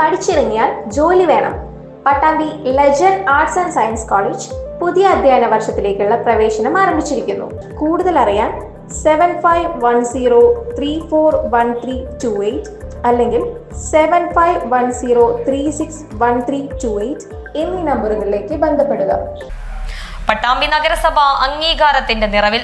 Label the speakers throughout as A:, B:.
A: പഠിച്ചിറങ്ങിയാൽ ജോലി വേണം. Pattambi legend arts and science college പുതിയ അധ്യയന വർഷത്തിലേക്കുള്ള പ്രവേശനം ആരംഭിച്ചിരിക്കുന്നു. കൂടുതൽ അറിയാൻ seven five one zero three four one three two eight അല്ലെങ്കിൽ seven five one zero three six one three two eight എന്നീ നമ്പറുകളിലേക്ക് ബന്ധപ്പെടുക.
B: പട്ടാമ്പി നഗരസഭ അംഗീകാരത്തിന്റെ നിറവിൽ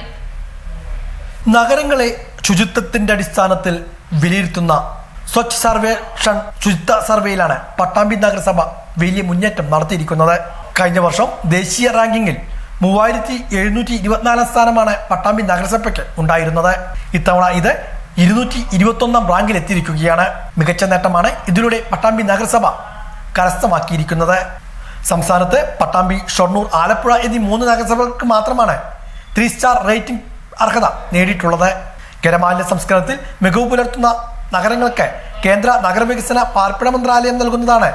C: നഗരങ്ങളെ ശുചിത്വത്തിന്റെ അടിസ്ഥാനത്തിൽ വിലയിരുത്തുന്ന സ്വച്ഛ് സർവേക്ഷൺ ശുചിത്വ സർവേയിലാണ് പട്ടാമ്പി നഗരസഭ വലിയ മുന്നേറ്റം നടത്തിയിരിക്കുന്നത്. കഴിഞ്ഞ വർഷം ദേശീയ റാങ്കിങ്ങിൽ മൂവായിരത്തി എഴുന്നൂറ്റി ഇരുപത്തിനാലാം സ്ഥാനമാണ് പട്ടാമ്പി നഗരസഭയ്ക്ക് ഉണ്ടായിരുന്നത്. ഇത്തവണ ഇത് ഇരുന്നൂറ്റി ഇരുപത്തൊന്നാം റാങ്കിൽ എത്തിയിരിക്കുകയാണ്. മികച്ച നേട്ടമാണ് ഇതിലൂടെ പട്ടാമ്പി നഗരസഭ കരസ്ഥമാക്കിയിരിക്കുന്നത്. സംസ്ഥാനത്ത് പട്ടാമ്പി ഷൊർണൂർ ആലപ്പുഴ എന്നീ മൂന്ന് നഗരസഭകൾക്ക് മാത്രമാണ് ത്രീ സ്റ്റാർ റേറ്റിംഗ് അർഹത നേടിയിട്ടുള്ളത്. കരമാലിന്യ സംസ്കരണത്തിൽ മികവ് പുലർത്തുന്ന നഗരങ്ങൾക്ക് കേന്ദ്ര നഗരവികസന പാർപ്പിട മന്ത്രാലയം നൽകുന്നതാണ്.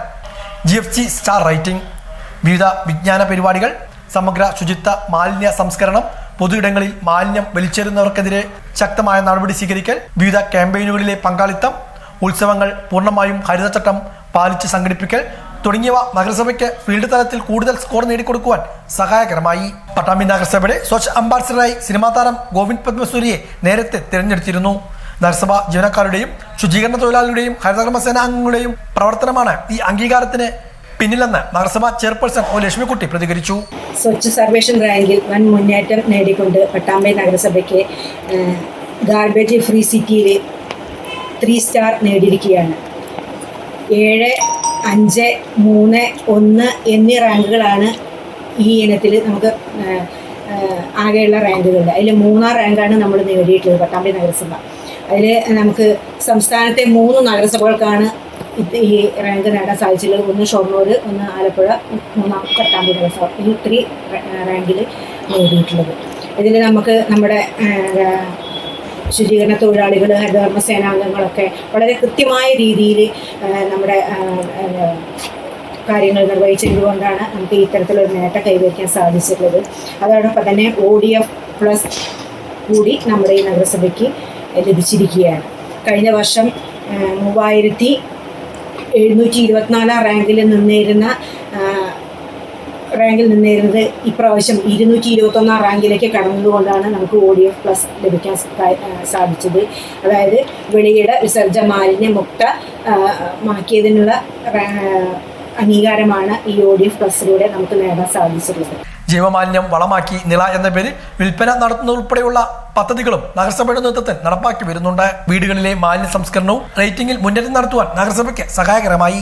C: G F C star rating വിവിധ വിജ്ഞാന പരിപാടികൾ സമഗ്ര ശുചിത്വ മാലിന്യ സംസ്കരണം പൊതു ഇടങ്ങളിൽ മാലിന്യം വലിച്ചെറിയുന്നവർക്കെതിരെ ശക്തമായ നടപടി സ്വീകരിക്കൽ വിവിധ ക്യാമ്പയിനുകളിലെ പങ്കാളിത്തം ഉത്സവങ്ങൾ പൂർണമായും ഹരിതചട്ടം പാലിച്ച് സംഘടിപ്പിക്കൽ തുടങ്ങിയവ നഗരസഭയ്ക്ക് ഫീൽഡ് തലത്തിൽ കൂടുതൽ സ്കോർ നേടിക്കൊടുക്കുവാൻ സഹായകരമായി. പട്ടാമ്പി നഗരസഭയുടെ സ്വച്ഛ് അംബാസിഡറായി സിനിമാ താരം ഗോവിന്ദ് പത്മസൂരിയെ നേരത്തെ തിരഞ്ഞെടുത്തിരുന്നു. നഗരസഭ ജീവനക്കാരുടെയും ശുചീകരണ തൊഴിലാളികളുടെയും ഹരിതകർമ്മസേന അംഗങ്ങളുടെയും പ്രവർത്തനമാണ് ഈ അംഗീകാരത്തിന് പിന്നിലെന്ന് നഗരസഭ ചെയർപേഴ്സൺ ഒ ലക്ഷ്മിക്കുട്ടി പ്രതികരിച്ചു.
D: സ്വച്ഛ് സർവേഷൻ റാങ്കിൽ വൻ മുന്നേറ്റം നേടിക്കൊണ്ട് പട്ടാമ്പി നഗരസഭയ്ക്ക് ഗാർബേജ് ഫ്രീ സിറ്റിയിൽ ത്രീ സ്റ്റാർ നേടിയിരിക്കുകയാണ്. ഏഴ് അഞ്ച് മൂന്ന് ഒന്ന് എന്നീ റാങ്കുകളാണ് ഈ ഇനത്തിൽ നമുക്ക് ആകെയുള്ള റാങ്കുകൾ അതിൽ മൂന്നാം റാങ്കാണ് നമ്മൾ നേടിയിട്ടുള്ളത് പട്ടാമ്പി നഗരസഭ. അതിൽ നമുക്ക് സംസ്ഥാനത്തെ മൂന്ന് നഗരസഭകൾക്കാണ് ഈ റാങ്ക് നേടാൻ സാധിച്ചിട്ടുള്ളത്. ഒന്ന് ഷൊർണൂർ ഒന്ന് ആലപ്പുഴ മൂന്നാം പട്ടാമ്പി നഗരസഭ. ഈ ത്രീ റാങ്കിൽ നേടിയിട്ടുള്ളത്. ഇതിൽ നമുക്ക് നമ്മുടെ ശുചീകരണ തൊഴിലാളികൾ ഹരിതകർമ്മ സേനാംഗങ്ങളൊക്കെ വളരെ കൃത്യമായ രീതിയിൽ നമ്മുടെ കാര്യങ്ങൾ നിർവഹിച്ചതുകൊണ്ടാണ് നമുക്ക് ഇത്തരത്തിലൊരു നേട്ടം കൈവരിക്കാൻ സാധിച്ചിട്ടുള്ളത്. അതോടൊപ്പം തന്നെ ഒ ഡി എഫ് പ്ലസ് കൂടി നമ്മുടെ ഈ നഗരസഭയ്ക്ക് ലഭിച്ചിരിക്കുകയാണ്. കഴിഞ്ഞ വർഷം മൂവായിരത്തി എഴുന്നൂറ്റി ഇരുപത്തിനാലാം റാങ്കിൽ നിന്നിരുന്ന റാങ്കിൽ നിന്നിരുന്നത് ഇപ്രാവശ്യം ഇരുന്നൂറ്റി ഇരുപത്തൊന്നാം റാങ്കിലേക്ക് കടന്നതുകൊണ്ടാണ് നമുക്ക് ഒ ഡി എഫ് പ്ലസ് ലഭിക്കാൻ സാധിച്ചത്. അതായത് വെളിയിട വിസർജ മാലിന്യ മുക്ത മാക്കിയതിനുള്ള അംഗീകാരമാണ് ഈ ഒ ഡി എഫ് പ്ലസിലൂടെ നമുക്ക് നേടാൻ സാധിച്ചിട്ടുള്ളത്.
C: ജൈവമാലിന്യം വളമാക്കി നില എന്ന പേരിൽ വിൽപ്പന നടത്തുന്നതുൾപ്പെടെയുള്ള പദ്ധതികളും നഗരസഭയുടെ നേതൃത്വത്തിൽ നടപ്പാക്കി വരുന്നുണ്ട്. വീടുകളിലെ മാലിന്യ സംസ്കരണവും റേറ്റിംഗിൽ മുന്നേറ്റം നടത്തുവാൻ നഗരസഭയ്ക്ക് സഹായകരമായി.